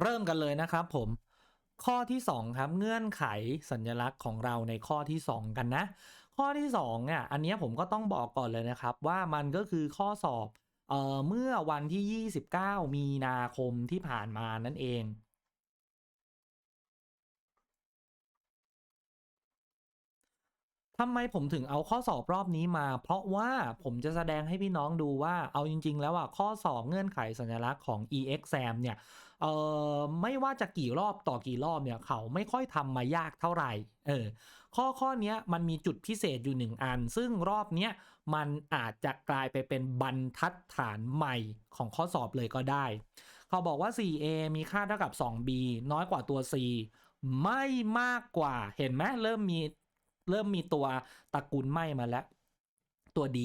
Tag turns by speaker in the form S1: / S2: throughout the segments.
S1: เริ่มกันเลยนะครับผม ข้อที่ 2 ครับ เงื่อนไขสัญลักษณ์ของเราในข้อที่ 2 กันนะ ข้อที่2เนี่ยอันนี้ผมก็ต้องบอกก่อนเลยนะครับ ว่ามันก็คือข้อสอบเอ่อเมื่อวันที่ 29 มีนาคมที่ผ่านมานั่นเองทำไมผมถึงเอาข้อสอบรอบนี้มา เพราะว่าผมจะแสดงให้พี่น้องดูว่าเอาจริง ๆ แล้วอะข้อสอบเงื่อนไขสัญลักษณ์ของ EXAM เนี่ย เอ่อไม่ว่าจะกี่รอบต่อกี่รอบเนี่ยเขาไม่ค่อยทำมายากเท่าไหร่เออข้อข้อนี้มันมีจุดพิเศษอยู่หนึ่งอัน ซึ่งรอบเนี้ยมันอาจจะกลายไปเป็นบรรทัดฐานใหม่ของข้อสอบเลยก็ได้ เขาบอกว่า 4A มีค่าเท่ากับ 2B น้อยกว่าตัว C ไม่มากกว่าเห็นไหมเริ่มมีเริ่มมีตัวตระกูลไม่มาแล้ว ตัว D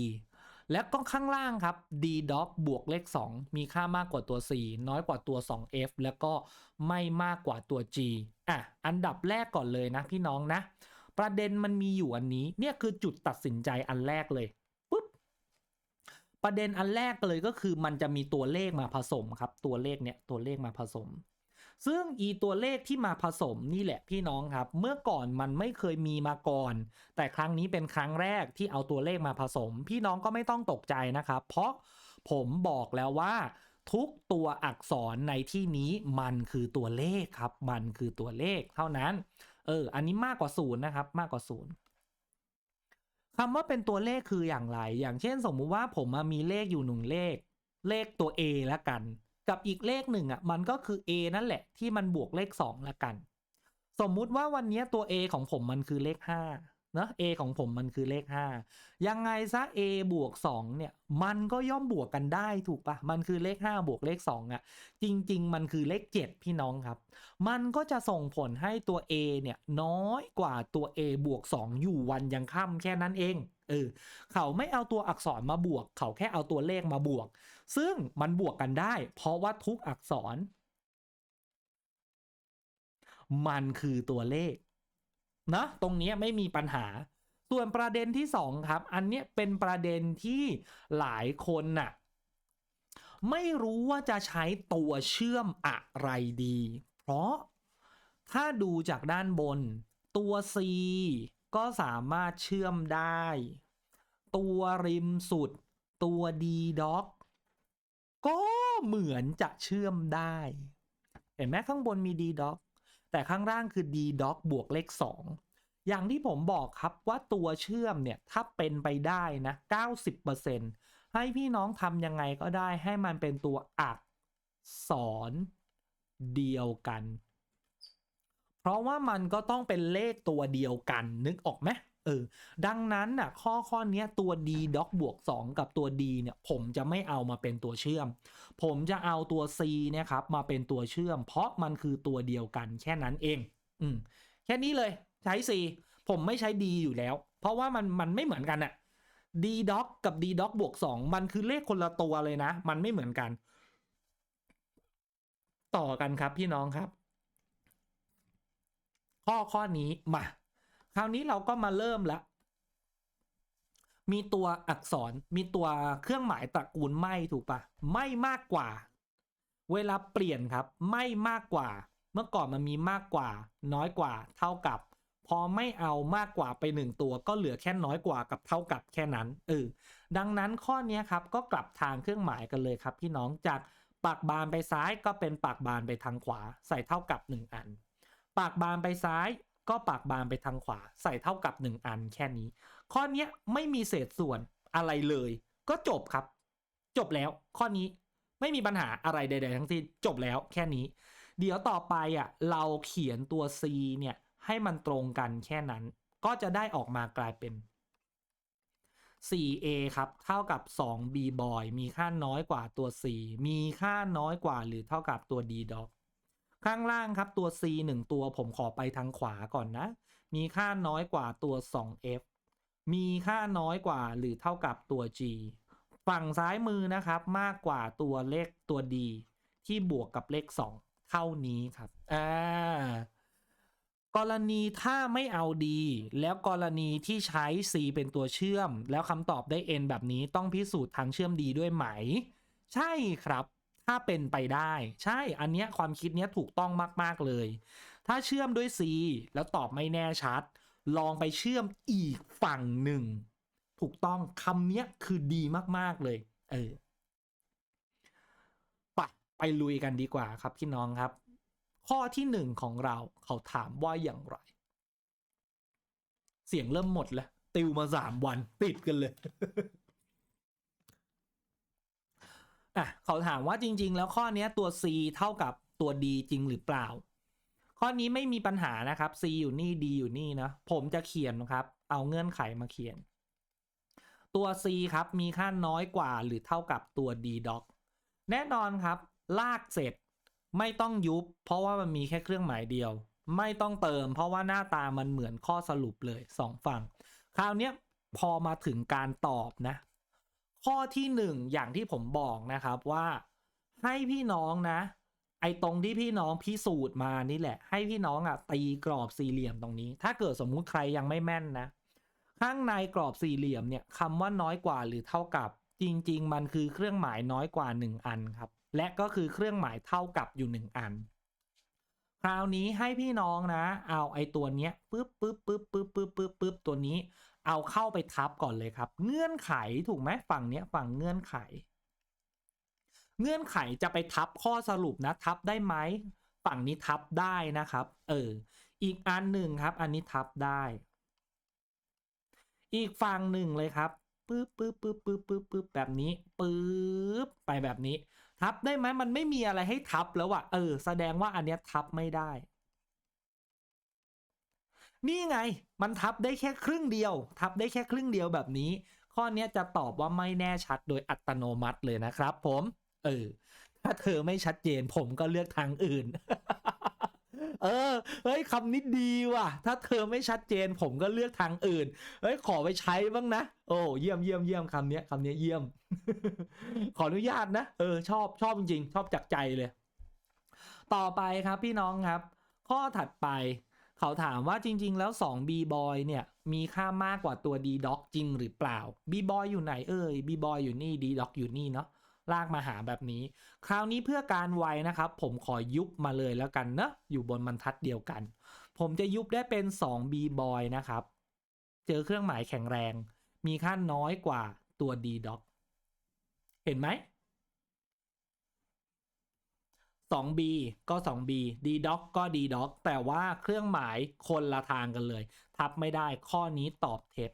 S1: แล้วก็ข้างล่างครับ D dog บวกเลข 2 มีค่ามากกว่าตัว C น้อยกว่าตัว 2F แล้วก็ไม่มากกว่าตัว G อะ อันดับแรกก่อนเลยนะพี่น้องนะ ประเด็นมันมีอยู่อันนี้ เนี่ยคือจุดตัดสินใจอันแรกเลยปุ๊บ ประเด็นอันแรกเลยก็คือมันจะมีตัวเลขมาผสมครับ ตัวเลขเนี่ยตัวเลขมาผสม ซึ่งอีตัวเลขที่มาผสมนี่แหละพี่น้องครับ เมื่อก่อนมันไม่เคยมีมาก่อน แต่ครั้งนี้เป็นครั้งแรกที่เอาตัวเลขมาผสม พี่น้องก็ไม่ต้องตกใจนะครับ เพราะผมบอกแล้วว่า ทุกตัวอักษรในที่นี้มันคือตัวเลขครับ มันคือตัวเลขเท่านั้น เออ อันนี้มากกว่าศูนย์นะครับ มากกว่าศูนย์คำว่าเป็นตัวเลขคืออย่างไร อย่างเช่น สมมุติว่าผมมามีเลขอยู่หนึ่งเลข เลขตัว A แล้วกัน กับอีกเลขหนึ่งอะมันก็คือ A นั่นแหละที่มันบวกเลข 2ล้วกัน สมมุติว่าวันนี้ตัว A ของผมมันคือเลข5เนอะ A ของผมมันคือเลข 5 ยังไงซะ A บวก2เนี่ยมันก็ย่อมบวกกันได้ถูกปะมันคือเลข 5 บวกเลข 2อะจริง ๆ มันคือเลข 7 พี่น้องครับ มันก็จะส่งผลให้ตัว A เนี่ยน้อยกว่าตัว A บวก 2 อยู่วันยังค่ำแค่นั้นเองเออเขาไม่เอาตัวอักษรมาบวก เขาแค่เอาตัวเลขมาบวก ซึ่งมันบวกกันได้ เพราะว่าทุกอักษร มันคือตัวเลขนะตรงนี้ไม่มีปัญหา ส่วนประเด็นที่สองครับ อันเนี้ยเป็นประเด็นที่หลายคนน่ะ ไม่รู้ว่าจะใช้ตัวเชื่อมอะไรดี เพราะถ้าดูจากด้านบน ตัว C ก็สามารถเชื่อมได้ ตัวริมสุด ตัว D dog ก็ ก็เหมือนจะเชื่อมได้ เห็นไหมข้างบนมี D dog แต่ข้างล่างคือ D dog บวกเลข 2 อย่างที่ผมบอกครับว่าตัวเชื่อมเนี่ย ถ้าเป็นไปได้นะ 90%ให้พี่น้องทำยังไงก็ได้ให้มันเป็นตัวอักษรเดียวกัน เพราะว่ามันก็ต้องเป็นเลขตัวเดียวกันนึกออกไหม เออ ดังนั้นน่ะ ข้อข้อนี้ตัว d ด็อกบวก 2 กับตัว d เนี่ย ผมจะไม่เอามาเป็นตัวเชื่อม ผมจะเอาตัว c นี่ยครับ มาเป็นตัวเชื่อม เพราะมันคือตัวเดียวกันแค่นั้นเอง อืม แค่นี้เลยใช้ c ผมไม่ใช้ d อยู่แล้ว เพราะว่ามันมันไม่เหมือนกันอะ d doc กับ d doc บวก 2 มันคือเลขคนละตัวเลยนะ มันไม่เหมือนกัน ต่อกันครับพี่น้องครับ ข้อข้อนี้มา คราวนี้เราก็มาเริ่มละ มีตัวอักษร มีตัวเครื่องหมายตระกูลไม่ถูกปะไม่มากกว่า เวลาเปลี่ยนครับ ไม่มากกว่า เมื่อก่อนมันมีมากกว่า น้อยกว่า เท่ากับ พอไม่เอามากกว่าไปหนึ่งตัว ก็เหลือแค่น้อยกว่ากับเท่ากับแค่นั้น เออ ดังนั้นข้อนี้ครับ ก็กลับทางเครื่องหมายกันเลยครับ พี่น้องจากปากบานไปซ้ายก็เป็นปากบานไปทางขวา ใส่เท่ากับหนึ่งอัน ปากบานไปซ้าย ก็ปากบานไปทางขวาใส่เท่ากับ 1 อันแค่นี้ ข้อนี้ไม่มีเศษส่วนอะไรเลย ก็จบครับ จบแล้วข้อนี้ไม่มีปัญหาอะไรใด ๆ ทั้งสิ้นจบแล้วแค่นี้ เดี๋ยวต่อไปอะเราเขียนตัว c เนี่ยให้มันตรงกันแค่นั้น ก็จะได้ออกมากลายเป็น 4a ครับ เท่ากับ 2b boy มีค่าน้อยกว่าตัว c มีค่าน้อยกว่าหรือเท่ากับตัว d dog ข้างล่างครับตัว C 1 ตัวผมขอไปทางขวาก่อนนะ มีค่าน้อยกว่าตัว 2F มีค่าน้อยกว่าหรือเท่ากับตัว G ฝั่งซ้ายมือนะครับมากกว่าตัวเลขตัว D ที่บวกกับเลข 2 เท่านี้ครับอ่ากรณีถ้าไม่เอา D แล้วกรณีที่ใช้ C เป็นตัวเชื่อม แล้วคำตอบได้ N แบบนี้ต้องพิสูจน์ทางเชื่อม D ด้วยไหม ใช่ครับ ถ้าเป็นไปได้ ใช่อันเนี้ยความคิดเนี้ยถูกต้องมาก ๆ เลย ถ้าเชื่อมด้วย C แล้วตอบไม่แน่ชัด ลองไปเชื่อมอีกฝั่งหนึ่ง ถูกต้องคำเนี้ยคือดีมาก ๆ เลย เออไปไปลุยกันดีกว่าครับพี่น้องครับ ข้อที่หนึ่งของเราเขาถามว่าอย่างไร เสียงเริ่มหมดแล้ว ติวมาสามวันติดกันเลย อะเขาถามว่าจริง ๆ แล้วข้อนี้ตัว C เท่ากับตัว D จริงหรือเปล่า ข้อนี้ไม่มีปัญหานะครับ C อยู่นี่ D อยู่นี่นะผมจะเขียนนะครับ เอาเงื่อนไขมาเขียน ตัว C ครับมีค่าน้อยกว่าหรือเท่ากับตัว D doc แน่นอนครับ ลากเสร็จไม่ต้องยุบ เพราะว่ามันมีแค่เครื่องหมายเดียว ไม่ต้องเติม เพราะว่าหน้าตามันเหมือนข้อสรุปเลยสองฝั่ง คราวนี้พอมาถึงการตอบนะ ข้อที่หนึ่งอย่างที่ผมบอกนะครับว่าให้พี่น้องนะ ไอ้ตรงที่พี่น้องพิสูจน์มานี่แหละ ให้พี่น้องอะตีกรอบสี่เหลี่ยมตรงนี้ ถ้าเกิดสมมุติใครยังไม่แม่นนะ ข้างในกรอบสี่เหลี่ยมเนี่ยคำว่าน้อยกว่าหรือเท่ากับ จริง ๆ มันคือเครื่องหมายน้อยกว่าหนึ่งอันครับ และก็คือเครื่องหมายเท่ากับอยู่หนึ่งอัน คราวนี้ให้พี่น้องนะ เอาไอ้ตัวเนี้ยปึ๊บปึ๊บปึ๊บปึ๊บปึ๊บปึ๊บปึ๊บตัวนี้ เอาเข้าไปทับก่อนเลยครับ เงื่อนไขถูกไหมฝั่งเนี้ยฝั่งเงื่อนไข เงื่อนไขจะไปทับข้อสรุปนะทับได้ไหมฝั่งนี้ทับได้นะครับ เออ อีกอันหนึ่งครับ อันนี้ทับได้ อีกฝั่งหนึ่งเลยครับปึ๊บปึ๊บปึ๊บปึ๊บปึ๊บปึ๊บแบบนี้ปึ๊บไปแบบนี้ ทับได้ไหมมันไม่มีอะไรให้ทับแล้วอะเออ แสดงว่าอันเนี้ยทับไม่ได้ นี่ไงมันทับได้แค่ครึ่งเดียว ทับได้แค่ครึ่งเดียวแบบนี้ ข้อนี้จะตอบว่าไม่แน่ชัดโดยอัตโนมัติเลยนะครับผมเออถ้าเธอไม่ชัดเจนผมก็เลือกทางอื่น เออ เฮ้ยคำนี้ดีว่ะ ถ้าเธอไม่ชัดเจนผมก็เลือกทางอื่น เฮ้ยขอไปใช้บ้างนะ โอ้เยี่ยมเยี่ยมเยี่ยมคำนี้คำนี้เยี่ยม ขออนุญาตนะ เออ ชอบชอบจริงชอบจากใจเลย ต่อไปครับพี่น้องครับ ข้อถัดไป เขาถามว่าจริง ๆ แล้ว2 B boy เนี่ย มีค่ามากกว่าตัว D doc จริงหรือเปล่า B boy อยู่ไหนเอ่ย B boy อยู่นี่ D doc อยู่นี่เนาะลากมาหาแบบนี้ คราวนี้เพื่อการไวนะครับ ผมขอยุบมาเลยแล้วกันเนะอยู่บนบรรทัดเดียวกัน ผมจะยุบได้เป็น2 B boy นะครับ เจอเครื่องหมายแข็งแรง มีค่าน้อยกว่าตัว D doc เห็นไหม 2B ก็ 2B D doc ก็ D doc แต่ว่าเครื่องหมายคนละทางกันเลย ทับไม่ได้ข้อนี้ตอบเท็จ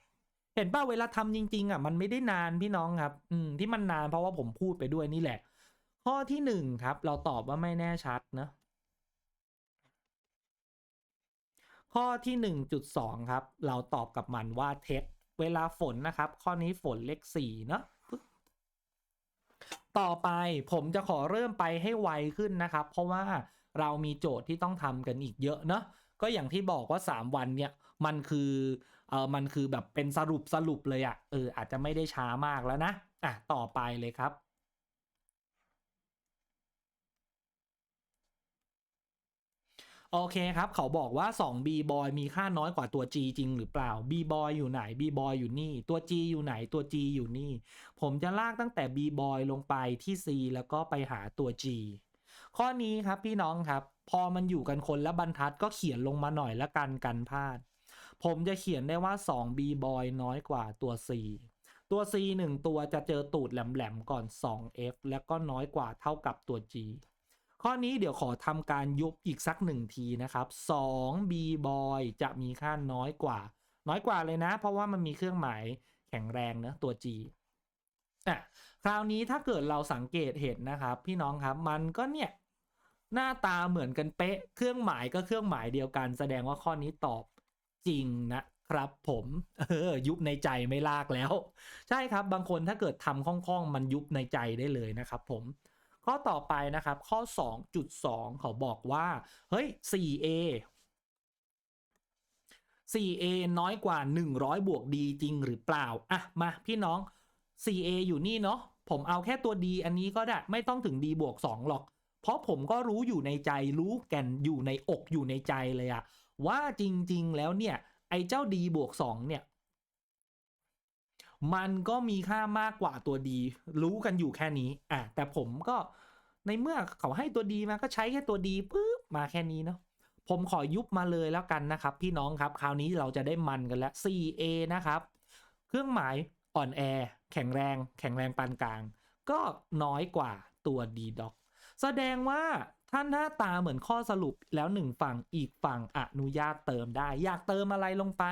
S1: เห็นป่ะเวลาทำจริง ๆ อะ มันไม่ได้นานพี่น้องครับ อืมที่มันนานเพราะว่าผมพูดไปด้วยนี่แหละ ข้อที่หนึ่งครับ เราตอบว่าไม่แน่ชัดนะ ข้อที่หนึ่งจุดสองครับ เราตอบกับมันว่าเท็จเวลาฝนนะครับ ข้อนี้ฝนเลขสี่เนาะ ต่อไปผมจะขอเริ่มไปให้ไวขึ้นนะครับ เพราะว่าเรามีโจทย์ที่ต้องทำกันอีกเยอะเนาะก็อย่างที่บอกว่า 3 วันเนี่ยมันคือเออมันคือแบบเป็นสรุปสรุปเลยอะ่ะเอออาจจะไม่ได้ช้ามากแล้วนะอะต่อไปเลยครับ โอเคครับ เขาบอกว่า2 B boy มีค่าน้อยกว่าตัว G จริงหรือเปล่า B boy อยู่ไหน B boy อยู่นี่ ตัว G อยู่ไหนตัว G อยู่นี่ ผมจะลากตั้งแต่ B boy ลงไปที่ C แล้วก็ไปหาตัว G ข้อนี้ครับพี่น้องครับ พอมันอยู่กันคนละบรรทัดก็เขียนลงมาหน่อยละกันกันพลาด ผมจะเขียนได้ว่า2 B boy น้อยกว่าตัว C ตัว C 1 ตัวจะเจอตูดแหลมๆก่อน 2F แล้วก็น้อยกว่าเท่ากับตัว G ข้อนี้เดี๋ยวขอทำการยุบอีกสักหนึ่งทีนะครับ 2 B boy จะมีค่าน้อยกว่า น้อยกว่าเลยนะ เพราะว่ามันมีเครื่องหมายแข็งแรงนะตัว G อะคราวนี้ถ้าเกิดเราสังเกตเห็นนะครับ พี่น้องครับมันก็เนี่ยหน้าตาเหมือนกันเป๊ะ เครื่องหมายก็เครื่องหมายเดียวกัน แสดงว่าข้อนี้ตอบจริงนะครับผมเออยุบในใจไม่ลากแล้ว ใช่ครับบางคนถ้าเกิดทำคล่องๆ มันยุบในใจได้เลยนะครับผม ข้อต่อไปนะครับ ข้อ 2.2 เขาบอกว่า เฮ้ย 4a 4a น้อยกว่า 100 บวก d จริงหรือเปล่า อะ มาพี่น้อง 4a อยู่นี่เนาะ ผมเอาแค่ตัว d อันนี้ก็ได้ ไม่ต้องถึง d บวก 2 หรอก เพราะผมก็รู้อยู่ในใจ รู้แก่นอยู่ในอกอยู่ในใจเลยอะว่าจริง ๆ แล้วเนี่ย ไอ้เจ้า d บวก 2 เนี่ย มันก็มีค่ามากกว่าตัว d รู้กันอยู่แค่นี้ อะแต่ผมก็ในเมื่อเขาให้ตัวดีมาก็ใช้แค่ตัวดีปุ๊บมาแค่นี้เนาะผมขอยุบมาเลยแล้วกันนะครับ พี่น้องครับคราวนี้เราจะได้มันกันแล้ว 4A นะครับ เครื่องหมายอ่อนแอ แข็งแรง แข็งแรงปานกลาง ก็น้อยกว่าตัว D d o c แสดงว่าท่านหน้าตาเหมือนข้อสรุปแล้วหนึ่งฝั่งอีกฝั่งอนุญาตเติมได้ อยากเติมอะไรลงไป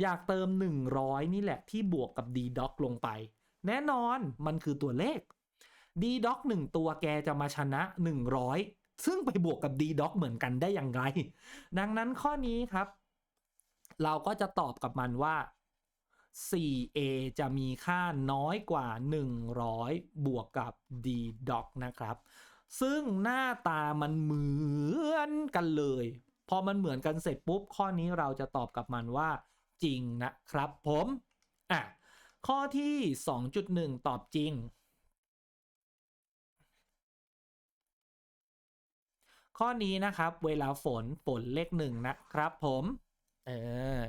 S1: อยากเติม 100 นี่แหละที่บวกกับ D d o c ลงไป แน่นอนมันคือตัวเลข D d o c 1ตัวแกจะมาชนะ 100 ซึ่งไปบวกกับ D d o c เหมือนกันได้อย่างไร ดังนั้นข้อนี้ครับ เราก็จะตอบกับมันว่า 4a จะมีค่าน้อยกว่า 100 บวกกับ d doc นะครับ ซึ่งหน้าตามันเหมือนกันเลย พอมันเหมือนกันเสร็จปุ๊บ ข้อนี้เราจะตอบกับมันว่า จริงนะครับผมอะข้อที่ 2.1 ตอบจริง ข้อนี้นะครับ เวลาฝนฝนเลขหนึ่งนะครับผมเออ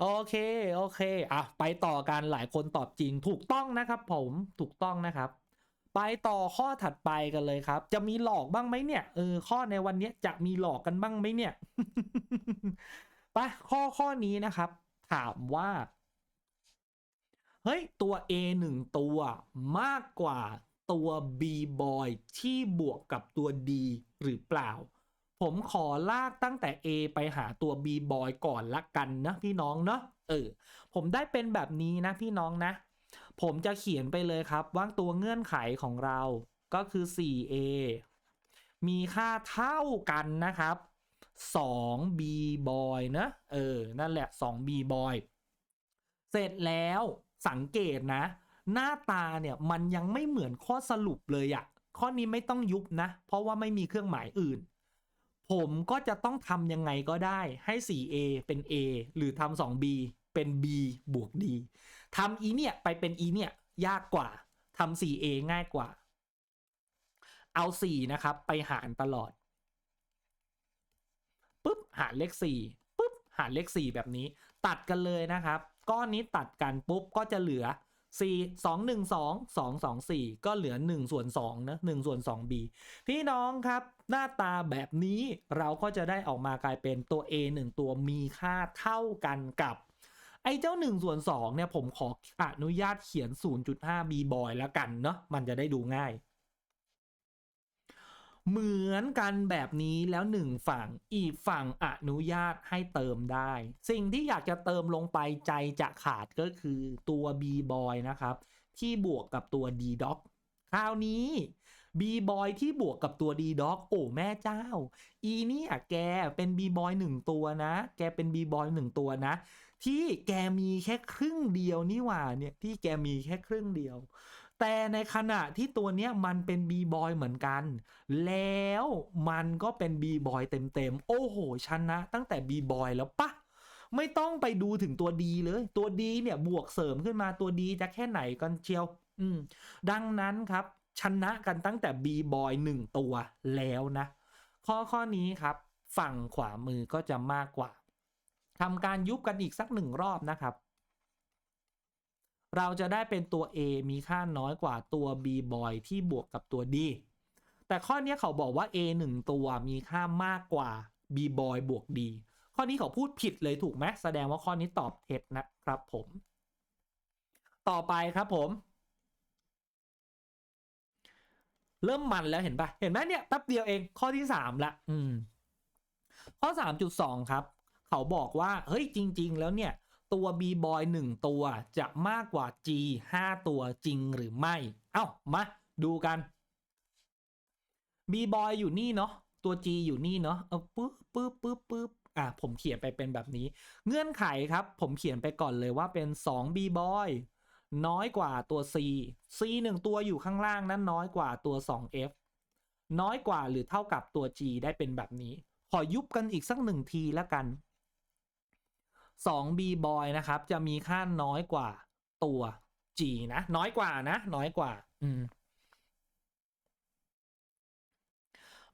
S1: โอเค โอเคอะไปต่อกันหลายคนตอบจริงถูกต้องนะครับผมถูกต้องนะครับ ไปต่อข้อถัดไปกันเลยครับ จะมีหลอกบ้างไหมเนี่ยเออข้อในวันนี้จะมีหลอกกันบ้างไหมเนี่ยไปข้อข้อนี้นะครับ ถามว่า เฮ้ย ตัว A หนึ่งตัวมากกว่าตัว B boy ที่บวกกับตัว D หรือเปล่า ผมขอลากตั้งแต่ A ไปหาตัว B boy ก่อนละกันนะพี่น้องเนาะเออ ผมได้เป็นแบบนี้นะพี่น้องนะ ผมจะเขียนไปเลยครับว่าตัวเงื่อนไขของเราก็คือ 4A มีค่าเท่ากันนะครับ 2B boy นะเออนั่นแหละ 2B boy เสร็จแล้วสังเกตนะ หน้าตาเนี่ยมันยังไม่เหมือนข้อสรุปเลยอะข้อนี้ไม่ต้องยุบนะ เพราะว่าไม่มีเครื่องหมายอื่น ผมก็จะต้องทำยังไงก็ได้ให้ 4A เป็น A หรือทำ 2B เป็น B บวก D ทำอีเนี่ยไปเป็น E เนี่ยยากกว่าทำ 4A ง่ายกว่า เอา 4 นะครับ ไปหารตลอด ปุ๊บหารเลข4ปุ๊บหารเลข 4 แบบนี้ ตัดกันเลยนะครับ ก้อนนี้ตัดกันปุ๊บก็จะเหลือ 4 2 1 2 2 2 4 ก็เหลือ1ส่วน2นะ1ส่วน 2b พี่น้องครับหน้าตาแบบนี้เราก็จะได้ออกมากลายเป็นตัว a 1 ตัวมีค่าเท่ากันกับไอ้เจ้า1ส่วน2เนี่ยผมขออนุญาตเขียน 0.5 b boy แล้วกันเนาะมันจะได้ดูง่าย เหมือนกันแบบนี้แล้วหนึ่งฝั่งอีกฝั่งอนุญาตให้เติมได้ สิ่งที่อยากจะเติมลงไปใจจะขาดก็คือตัว B boy นะครับ ที่บวกกับตัว D doc คราวนี้ B boy ที่บวกกับตัว D doc โอ้แม่เจ้า อีนี่อะแกเป็น B boy หนึ่งตัวนะ แกเป็น B boy หนึ่งตัวนะ ที่แกมีแค่ครึ่งเดียวนี่หว่าเนี่ยที่แกมีแค่ครึ่งเดียว แต่ในขณะที่ตัวเนี้ยมันเป็น B boy เหมือนกัน แล้วมันก็เป็น B boy เต็มๆ โอ้โหชนะ ตั้งแต่ B boy แล้วปะไม่ต้องไปดูถึงตัวดีเลย ตัวดีเนี่ยบวกเสริมขึ้นมาตัวดีจะแค่ไหนกันเชียว อืม ดังนั้นครับ ชนะกันตั้งแต่ B boy หนึ่งตัวแล้วนะ ข้อข้อนี้ครับ ฝั่งขวามือก็จะมากกว่าทำการยุบกันอีกสักหนึ่งรอบนะครับ เราจะได้เป็นตัว A มีค่าน้อยกว่าตัว B boy ที่บวกกับตัว D แต่ข้อนี้เขาบอกว่า A 1 ตัวมีค่ามากกว่า B boy บวก D ข้อนี้เขาพูดผิดเลยถูกไหมแสดงว่าข้อนี้ตอบเท็จนะครับผม ต่อไปครับผม เริ่มมันแล้วเห็นปะเห็นไหมเนี่ยแป๊บเดียวเองข้อที่สามละอืมข้อสามจุดสองครับ เขาบอกว่า เฮ้ยจริง ๆ แล้วเนี่ย ตัว B boy หนึ่งตัวจะมากกว่า G ห้าตัวจริงหรือไม่ เอ้า มาดูกัน B boy อยู่นี่เนาะตัว G อยู่นี่เนาะเอาปึ๊บปึ๊บปึ๊บปึ๊บอะผมเขียนไปเป็นแบบนี้ เงื่อนไขครับ ผมเขียนไปก่อนเลยว่าเป็น 2 B boy น้อยกว่าตัว C C หนึ่งตัวอยู่ข้างล่างนั้นน้อยกว่าตัว 2F น้อยกว่าหรือเท่ากับตัว G ได้เป็นแบบนี้ ขอยุบกันอีกสักหนึ่งทีแล้วกัน 2B boy นะครับ จะมีค่าน้อยกว่าตัว G นะ น้อยกว่านะ น้อยกว่า อืม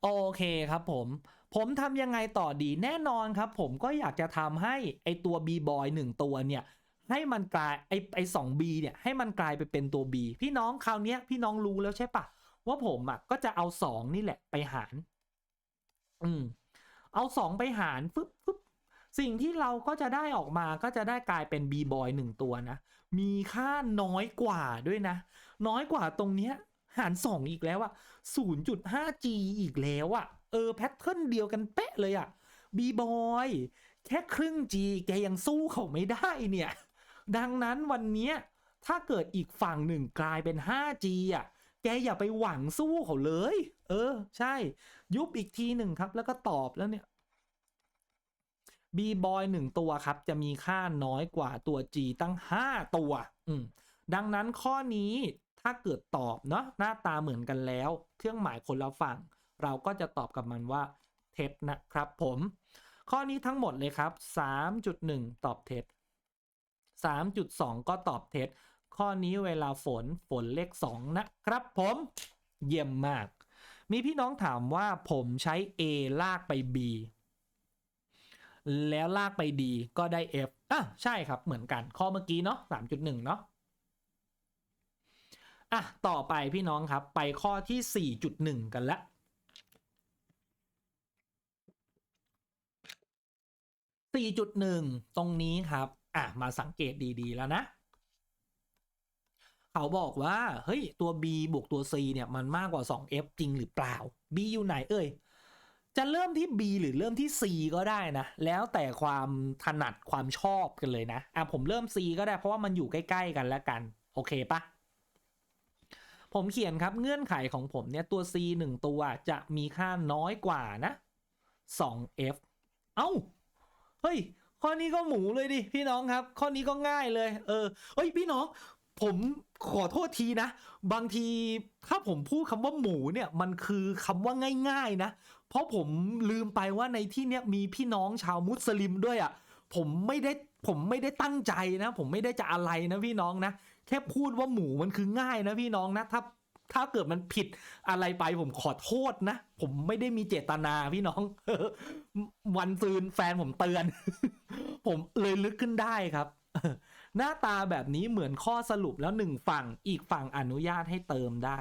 S1: โอเคครับผม ผมทำยังไงต่อดีแน่นอนครับ ผมก็อยากจะทำให้ไอตัว B boy หนึ่งตัวเนี่ย ให้มันกลายไอไอสอง B เนี่ย ให้มันกลายไปเป็นตัว B พี่น้องคราวนี้พี่น้องรู้แล้วใช่ปะว่าผมอะก็จะเอาสองนี่แหละไปหาร อืม เอาสองไปหารฟึบฟึบ สิ่งที่เราก็จะได้ออกมาก็จะได้กลายเป็น b บอยหนึ่งตัวนะ มีค่าน้อยกว่าด้วยนะ น้อยกว่าตรงเนี้ยหารสองอีกแล้วอะ 0.5G อีกแล้วอะเออแพทเทิร์นเดียวกันเป๊ะเลยอะ b บอยแค่ครึ่ง G แกยังสู้เขาไม่ได้เนี่ย ดังนั้นวันนี้ถ้าเกิดอีกฝั่งหนึ่งกลายเป็น 5G อะแกอย่าไปหวังสู้เขาเลย เออ ใช่ ยุบอีกทีหนึ่งครับ แล้วก็ตอบแล้วเนี่ย b บอยหนึ่งตัวครับ จะมีค่าน้อยกว่าตัว G ตั้ง 5 ตัว อืมดังนั้นข้อนี้ถ้าเกิดตอบเนาะหน้าตาเหมือนกันแล้ว เครื่องหมายคนละฝั่ง เราก็จะตอบกับมันว่าเท็จนะครับผม ข้อนี้ทั้งหมดเลยครับ 3.1 ตอบเท็จ 3.2 ก็ตอบเท็จ ข้อนี้เวลาฝนฝนเลข 2 นะครับผม เยี่ยมมาก มีพี่น้องถามว่าผมใช้ A ลากไป B แล้วลากไป D ก็ได้ F อะใช่ครับเหมือนกันข้อเมื่อกี้เนาะ3.1 เนาะอะต่อไปพี่น้องครับไปข้อที่ 4.1 กันละ4.1 ตรงนี้ครับอะมาสังเกตดีๆแล้วนะเขาบอกว่า เฮ้ย ตัว b บวกตัว c เนี่ย มันมากกว่า 2f จริงหรือเปล่า b อยู่ไหนเอ่ย จะเริ่มที่ b หรือเริ่มที่ c ก็ได้นะ แล้วแต่ความถนัดความชอบกันเลยนะอะผมเริ่ม c ก็ได้เพราะว่ามันอยู่ใกล้ ๆ กันแล้วกัน โอเคปะผมเขียนครับเงื่อนไขของผมเนี่ยตัว c 1 ตัวจะมีค่าน้อยกว่านะ 2f เอ้า เฮ้ย ข้อนี้ก็หมูเลยดิ พี่น้องครับ ข้อนี้ก็ง่ายเลย เออ เฮ้ย พี่น้อง ผมขอโทษทีนะ บางทีถ้าผมพูดคำว่าหมูเนี่ย มันคือคำว่าง่าย ๆ นะ เพราะผมลืมไปว่าในที่เนี้ยมีพี่น้องชาวมุสลิมด้วยอะ่ะผมไม่ได้ผมไม่ได้ตั้งใจนะ ผมไม่ได้จะอะไรนะพี่น้องนะ แค่พูดว่าหมูมันคือง่ายนะพี่น้องนะ ถ้าถ้าเกิดมันผิดอะไรไปผมขอโทษนะ ผมไม่ได้มีเจตนาพี่น้อง วันซืนแฟนผมเตือน ผมเลยลึกขึ้นได้ครับ หน้าตาแบบนี้เหมือนข้อสรุปแล้วหนึ่งฝั่งอีกฝั่งอนุญาตให้เติมได้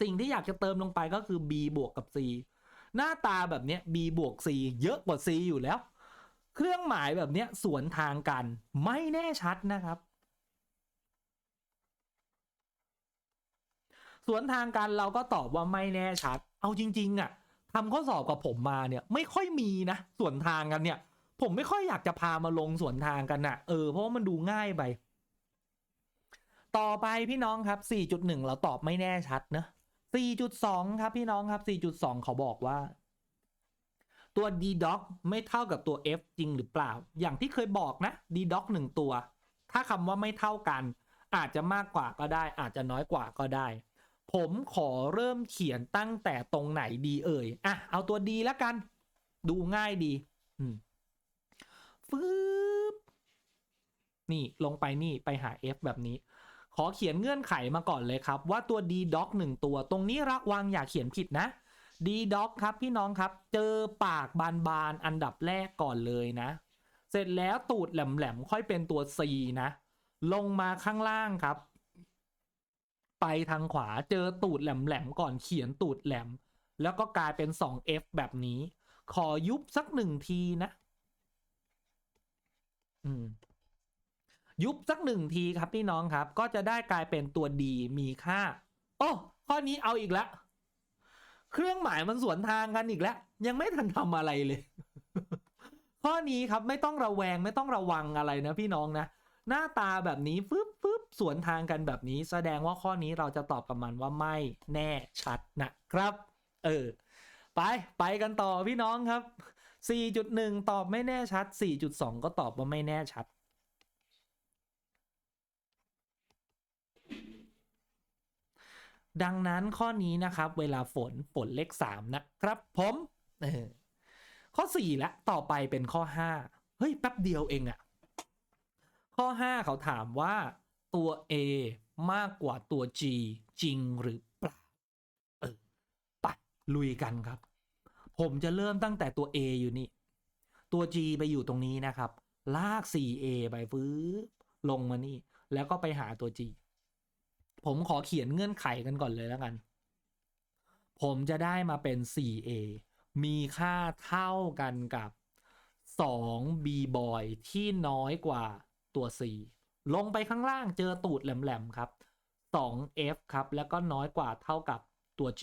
S1: สิ่งที่อยากจะเติมลงไปก็คือ b บวกกับ c หน้าตาแบบเนี้ย b บวก c เยอะกว่า c อยู่แล้ว เครื่องหมายแบบเนี้ยสวนทางกัน ไม่แน่ชัดนะครับ สวนทางกันเราก็ตอบว่าไม่แน่ชัด เอาจริงๆอะทำข้อสอบกับผมมาเนี่ย ไม่ค่อยมีนะสวนทางกันเนี่ย ผมไม่ค่อยอยากจะพามาลงสวนทางกันนะเออเพราะมันดูง่ายไป ต่อไปพี่น้องครับ 4.1 เราตอบไม่แน่ชัดนะ 4.2 ครับพี่น้องครับ 4.2 เขาบอกว่า ตัว d doc ไม่เท่ากับตัว f จริงหรือเปล่า อย่างที่เคยบอกนะ d doc หนึ่งตัว ถ้าคำว่าไม่เท่ากัน อาจจะมากกว่าก็ได้ อาจจะน้อยกว่าก็ได้ ผมขอเริ่มเขียนตั้งแต่ตรงไหนดีเอ่ย อะ เอาตัวดีแล้วกัน ดูง่ายดีฟืบนี่ลงไปนี่ไปหา f แบบนี้ ขอเขียนเงื่อนไขมาก่อนเลยครับ ว่าตัว d doc หนึ่งตัวตรงนี้ระวังอย่าเขียนผิดนะ d doc ครับพี่น้องครับ เจอปากบานๆอันดับแรกก่อนเลยนะ เสร็จแล้วตูดแหลมๆค่อยเป็นตัว c นะ ลงมาข้างล่างครับ ไปทางขวาเจอตูดแหลมๆก่อนเขียนตูดแหลม แล้วก็กลายเป็น 2f แบบนี้ ขอยุบสักหนึ่งทีนะ อืม ยุบสักหนึ่งทีครับพี่น้องครับ ก็จะได้กลายเป็นตัวดีมีค่า โอ้ข้อนี้เอาอีกแล้วเครื่องหมายมันสวนทางกันอีกแล้ว ยังไม่ทันทำอะไรเลย ข้อนี้ครับไม่ต้องระแวงไม่ต้องระวังอะไรนะพี่น้องนะ หน้าตาแบบนี้ฟึบฟึบสวนทางกันแบบนี้ แสดงว่าข้อนี้เราจะตอบกับมันว่าไม่แน่ชัดนะครับ เออ ไปไปกันต่อพี่น้องครับ 4.1 ตอบไม่แน่ชัด 4.2 ก็ตอบว่าไม่แน่ชัด ดังนั้นข้อนี้นะครับ เวลาฝนฝนเลข 3 นะครับ ผมเออข้อ4ละต่อไปเป็นข้อ 5 เฮ้ย แป๊บเดียวเองอะข้อ 5 เขาถามว่าตัว A มากกว่าตัว G จริงหรือเปล่าเออไปลุยกันครับ ผมจะเริ่มตั้งแต่ตัว A อยู่นี่ ตัว G ไปอยู่ตรงนี้นะครับ ลาก 4A ไปฟื้ลงมานี่ แล้วก็ไปหาตัว G ผมขอเขียนเงื่อนไขกันก่อนเลยแล้วกัน ผมจะได้มาเป็น 4A มีค่าเท่ากันกับ 2B boy ที่น้อยกว่าตัว C ลงไปข้างล่างเจอตูดแหลมๆครับ 2F ครับ แล้วก็น้อยกว่าเท่ากับตัว G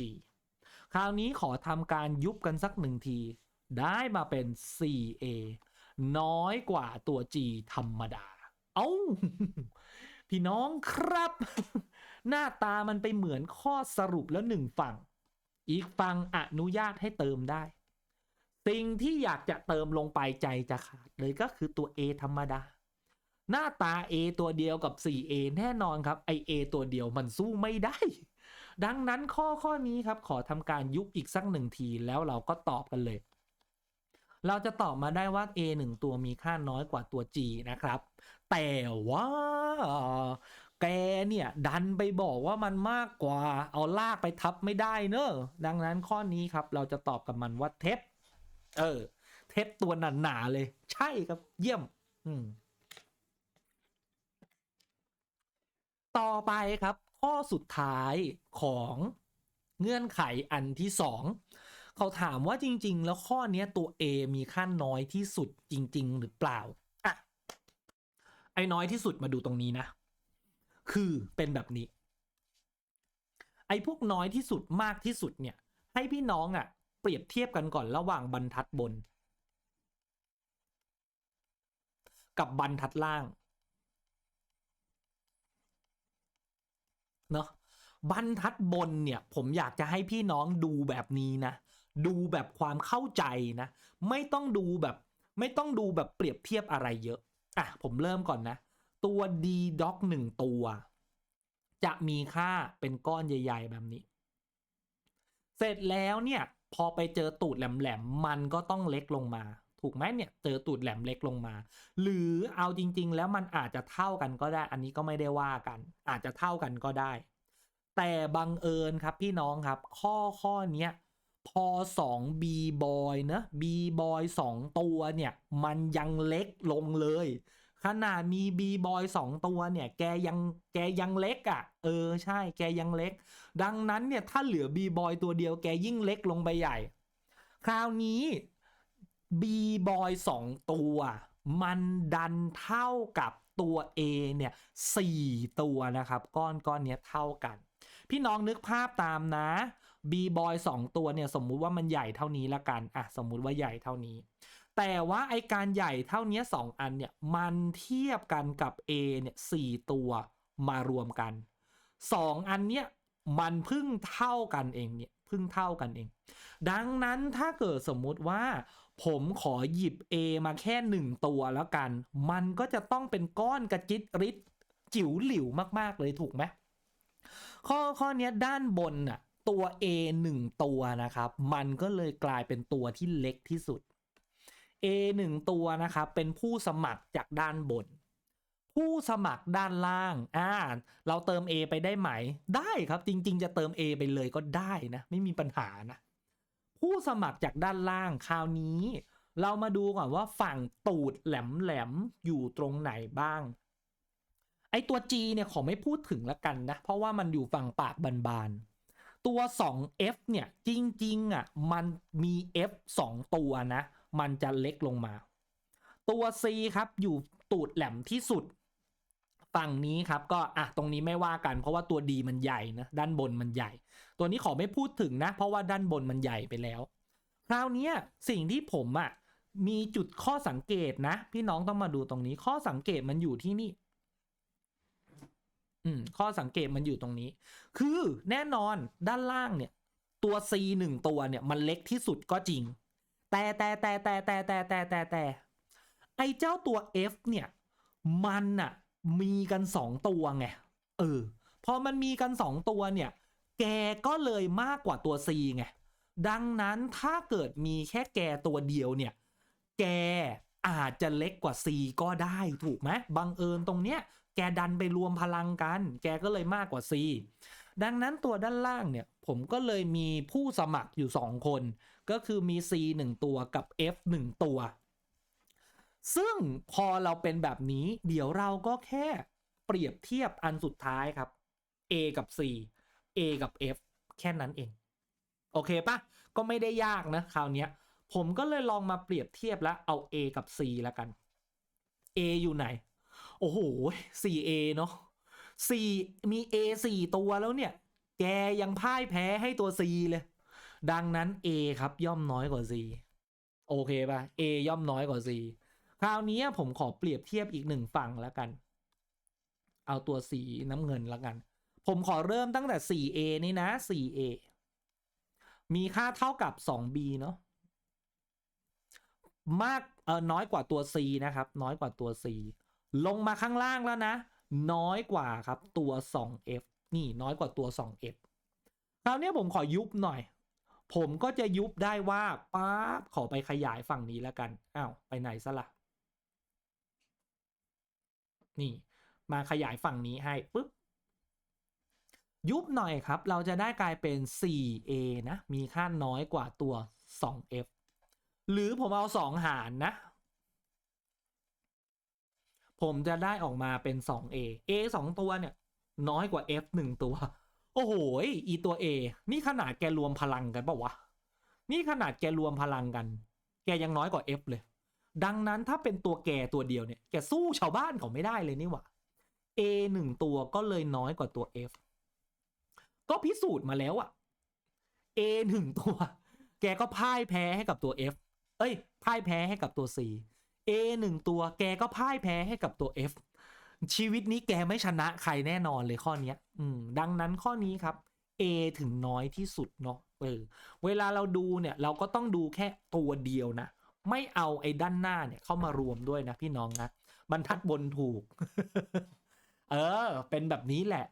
S1: คราวนี้ขอทำการยุบกันสักหนึ่งที ได้มาเป็น 4A น้อยกว่าตัว G ธรรมดา เอ้า พี่น้องครับ หน้าตามันไปเหมือนข้อสรุปแล้วหนึ่งฝั่ง อีกฝั่งอนุญาตให้เติมได้ สิ่งที่อยากจะเติมลงไปใจจะขาดเลยก็คือตัว A ธรรมดา หน้าตา A ตัวเดียวกับ 4A แน่นอนครับไอ A ตัวเดียวมันสู้ไม่ได้ ดังนั้นข้อข้อนี้ครับขอทำการยุบอีกสักหนึ่งทีแล้วเราก็ตอบกันเลย เราจะตอบมาได้ว่า A หนึ่งตัวมีค่าน้อยกว่าตัว G นะครับ แต่ว่าแกเนี่ย ดันไปบอกว่ามันมากกว่า เอาลากไปทับไม่ได้เนอะดังนั้นข้อนี้ครับ เราจะตอบกับมันว่าเท็จเออ เท็จตัวหนาๆเลย ใช่ครับ เยี่ยม อืมต่อไปครับ ข้อสุดท้ายของเงื่อนไขอันที่สองเขาถามว่าจริง ๆ แล้วข้อนี้ตัว A มีค่าน้อยที่สุดจริง ๆ หรือเปล่า ไอ้น้อยที่สุดมาดูตรงนี้นะ คือเป็นแบบนี้ ไอ้พวกน้อยที่สุดมากที่สุดเนี่ย ให้พี่น้องอะ่ะ เปรียบเทียบกันก่อนระหว่างบรรทัดบน กับบรรทัดล่างเนาะบรรทัดบนเนี่ย ผมอยากจะให้พี่น้องดูแบบนี้นะ ดูแบบความเข้าใจนะ ไม่ต้องดูแบบ ไม่ต้องดูแบบเปรียบเทียบอะไรเยอะ อะผมเริ่มก่อนนะ ตัว d doc หนึ่งตัว จะมีค่าเป็นก้อนใหญ่ ๆ แบบนี้ เสร็จแล้วเนี่ยพอไปเจอตูดแหลมๆมันก็ต้องเล็กลงมา ถูกไหมเนี่ย เจอตูดแหลมเล็กลงมา หรือเอาจริง ๆ แล้วมันอาจจะเท่ากันก็ได้ อันนี้ก็ไม่ได้ว่ากัน อาจจะเท่ากันก็ได้ แต่บังเอิญครับพี่น้องครับ ข้อข้อเนี้ย พอ2 B boy นะ B boy 2ตัวเนี่ย มันยังเล็กลงเลย ขนาดมี B boy 2ตัวเนี่ย แกยังแกยังเล็กอะ่ะ เออใช่แกยังเล็ก ดังนั้นเนี่ย ถ้าเหลือ B boy ตัวเดียวแกยิ่งเล็กลงไปใหญ่ คราวนี้ B boy 2ตัว มันดันเท่ากับตัว A เนี่ย4ตัวนะครับ ก้อนก้อนเนี้ยเท่ากัน พี่น้องนึกภาพตามนะ B boy 2ตัวเนี่ยสมมุติว่ามันใหญ่เท่านี้ละกันอะสมมุติว่าใหญ่เท่านี้ แต่ว่าไอการใหญ่เท่านี้2อันเนี่ยมันเทียบกันกับ A เนี่ย4ตัวมารวมกัน 2 อันเนี้ยมันพึ่งเท่ากันเองเนี่ยพึ่งเท่ากันเอง ดังนั้นถ้าเกิดสมมุติว่า ผมขอหยิบ A มาแค่หนึ่งตัวแล้วกัน มันก็จะต้องเป็นก้อนกระจิตริดจิ๋วหลิวมาก ๆ เลยถูกไหมข้อข้อนี้ด้านบนน่ะ ตัว A หนึ่งตัวนะครับ มันก็เลยกลายเป็นตัวที่เล็กที่สุด A หนึ่งตัวนะครับ เป็นผู้สมัครจากด้านบน ผู้สมัครด้านล่าง อ่า เราเติม A ไปได้ไหม ได้ครับจริง ๆ จะเติม A ไปเลยก็ได้นะ ไม่มีปัญหานะ ผู้สมัครจากด้านล่างคราวนี้ เรามาดูก่อนว่าฝั่งตูดแหลมๆอยู่ตรงไหนบ้างไอตัว G เนี่ยขอไม่พูดถึงละกันนะ เพราะว่ามันอยู่ฝั่งปากบานๆ ตัว 2F เนี่ย จริง ๆ อะ มันมี F 2 ตัวนะ มันจะเล็กลงมา ตัว C ครับ อยู่ตูดแหลมที่สุด ฝั่งนี้ครับ ก็ อะ ตรงนี้ไม่ว่ากัน เพราะว่าตัว D มันใหญ่นะ ด้านบนมันใหญ่ ตัวนี้ขอไม่พูดถึงนะ เพราะว่าด้านบนมันใหญ่ไปแล้ว คราวนี้สิ่งที่ผมอะ มีจุดข้อสังเกตนะ พี่น้องต้องมาดูตรงนี้ ข้อสังเกตมันอยู่ที่นี่ อืมข้อสังเกตมันอยู่ตรงนี้ คือแน่นอนด้านล่างเนี่ย ตัว C หนึ่งตัวเนี่ย มันเล็กที่สุดก็จริง แต่แต่แต่แต่แต่แต่แต่แต่แต่ไอเจ้าตัว F เนี่ย มันอะมีกันสองตัวไงเออพอมันมีกันสองตัวเนี่ย แกก็เลยมากกว่าตัว C ไงดังนั้นถ้าเกิดมีแค่แกตัวเดียวเนี่ย แกอาจจะเล็กกว่า C ก็ได้ถูกไหมบังเอิญตรงเนี้ย แกดันไปรวมพลังกัน แกก็เลยมากกว่า C ดังนั้นตัวด้านล่างเนี่ย ผมก็เลยมีผู้สมัครอยู่ 2 คน ก็คือมี C 1 ตัวกับ F 1 ตัว ซึ่งพอเราเป็นแบบนี้ เดี๋ยวเราก็แค่เปรียบเทียบอันสุดท้ายครับ A กับ C A กับ F แค่นั้นเอง โอเคปะก็ไม่ได้ยากนะคราวนี้ผมก็เลยลองมาเปรียบเทียบแล้วเอา A กับ C แล้วกัน A อยู่ไหน โอ้โห 4A เนาะ C มี A 4 ตัวแล้วเนี่ย แกยังพ่ายแพ้ให้ตัว C เลย ดังนั้น A ครับย่อมน้อยกว่า C โอเคปะ A ย่อมน้อยกว่า C คราวนี้ผมขอเปรียบเทียบอีกหนึ่งฝั่งแล้วกัน เอาตัวสีน้ำเงินแล้วกัน ผมขอเริ่มตั้งแต่ 4A นี่นะ 4A มีค่าเท่ากับ 2B เนาะมากเออน้อยกว่าตัว C นะครับ น้อยกว่าตัว C ลงมาข้างล่างแล้วนะ น้อยกว่าครับตัว 2F นี่น้อยกว่าตัว 2F คราวนี้ผมขอยุบหน่อย ผมก็จะยุบได้ว่าป๊าบขอไปขยายฝั่งนี้แล้วกันอ้าวไปไหนซะละ่ะนี่มาขยายฝั่งนี้ให้ปึ๊บยุบหน่อยครับ เราจะได้กลายเป็น 4a นะ มีค่าน้อยกว่าตัว 2f หรือผมเอา 2 หารนะ ผมจะได้ออกมาเป็น 2a a 2 ตัวเนี่ย น้อยกว่า f 1 ตัว โอ้โหอีตัว a นี่ขนาดแกรวมพลังกันปะวะ นี่ขนาดแกรวมพลังกัน แกยังน้อยกว่า f เลย ดังนั้นถ้าเป็นตัวแกตัวเดียวเนี่ย แกสู้ชาวบ้านเขาไม่ได้เลยนี่หว่า a 1 ตัวก็เลยน้อยกว่าตัว f ก็พิสูจน์มาแล้วอะ A หนึ่งตัว แกก็พ่ายแพ้ให้กับตัว F เอ้ยพ่ายแพ้ให้กับตัว C A หนึ่งตัวแกก็พ่ายแพ้ให้กับตัว F ชีวิตนี้แกไม่ชนะใครแน่นอนเลยข้อนี้อืมดังนั้นข้อนี้ครับ A ถึงน้อยที่สุดเนาะเออเวลาเราดูเนี่ยเราก็ต้องดูแค่ตัวเดียวนะ ไม่เอาไอ้ด้านหน้าเนี่ยเข้ามารวมด้วยนะพี่น้องนะบรรทัดบนถูก เออ เป็นแบบนี้แหละ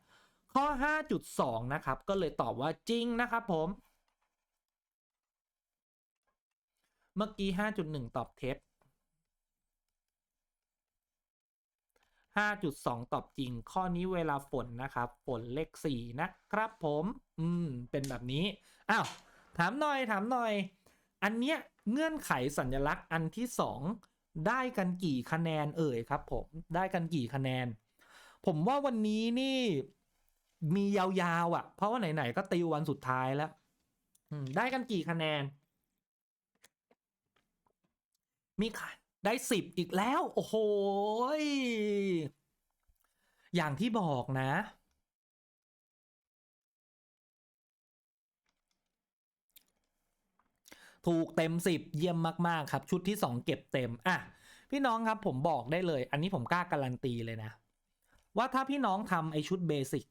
S1: ข้อ 5.2 นะครับ ก็เลยตอบว่าจริงนะครับผม เมื่อกี้ 5.1 ตอบเท็จ 5.2 ตอบจริง ข้อนี้เวลาฝนนะครับ ฝนเลข4นะครับผม อืม เป็นแบบนี้ อ้าว ถามหน่อย ถามหน่อย อันเนี้ยเงื่อนไขสัญลักษณ์อันที่ 2 ได้กันกี่คะแนนเอ่ยครับผม ได้กันกี่คะแนน ผมว่าวันนี้นี่มียาวๆอะ เพราะว่าไหนๆก็ติววันสุดท้ายแล้วได้กันกี่คะแนน มีใคร ได้สิบอีกแล้ว โอ้โหอย่างที่บอกนะ ถูกเต็มสิบเยี่ยมมากๆครับ ชุดที่สองเก็บเต็ม อะ พี่น้องครับผมบอกได้เลย อันนี้ผมกล้าการันตีเลยนะ ว่าถ้าพี่น้องทำไอชุดเบสิก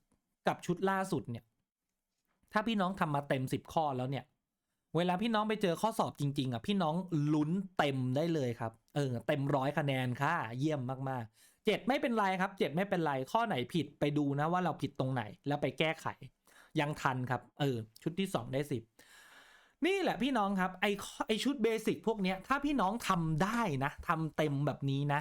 S1: กับชุดล่าสุดเนี่ย ถ้าพี่น้องทำมาเต็มสิบข้อแล้วเนี่ย เวลาพี่น้องไปเจอข้อสอบจริง ๆอะพี่น้องลุ้นเต็มได้เลยครับ เออเต็มร้อยคะแนนค่ะ เยี่ยมมากๆเจ็ดไม่เป็นไรครับเจ็ดไม่เป็นไรข้อไหนผิดไปดูนะว่าเราผิดตรงไหนแล้วไปแก้ไข ยังทันครับ เออ ชุดที่สองได้สิบนี่แหละพี่น้องครับไอไอชุดเบสิกพวกเนี้ยถ้าพี่น้องทำได้นะทำเต็มแบบนี้นะ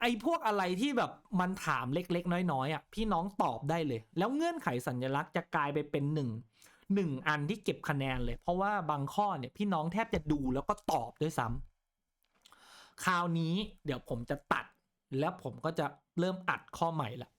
S1: ไอพวกอะไรที่แบบมันถามเล็กๆ น้อยๆอะพี่น้องตอบได้เลย แล้วเงื่อนไขสัญลักษณ์จะกลายไปเป็นหนึ่ง หนึ่งอันที่เก็บคะแนนเลย เพราะว่าบางข้อเนี่ยพี่น้องแทบจะดูแล้วก็ตอบด้วยซ้ำคราวนี้เดี๋ยวผมจะตัด แล้วผมก็จะเริ่มอัดข้อใหม่ละ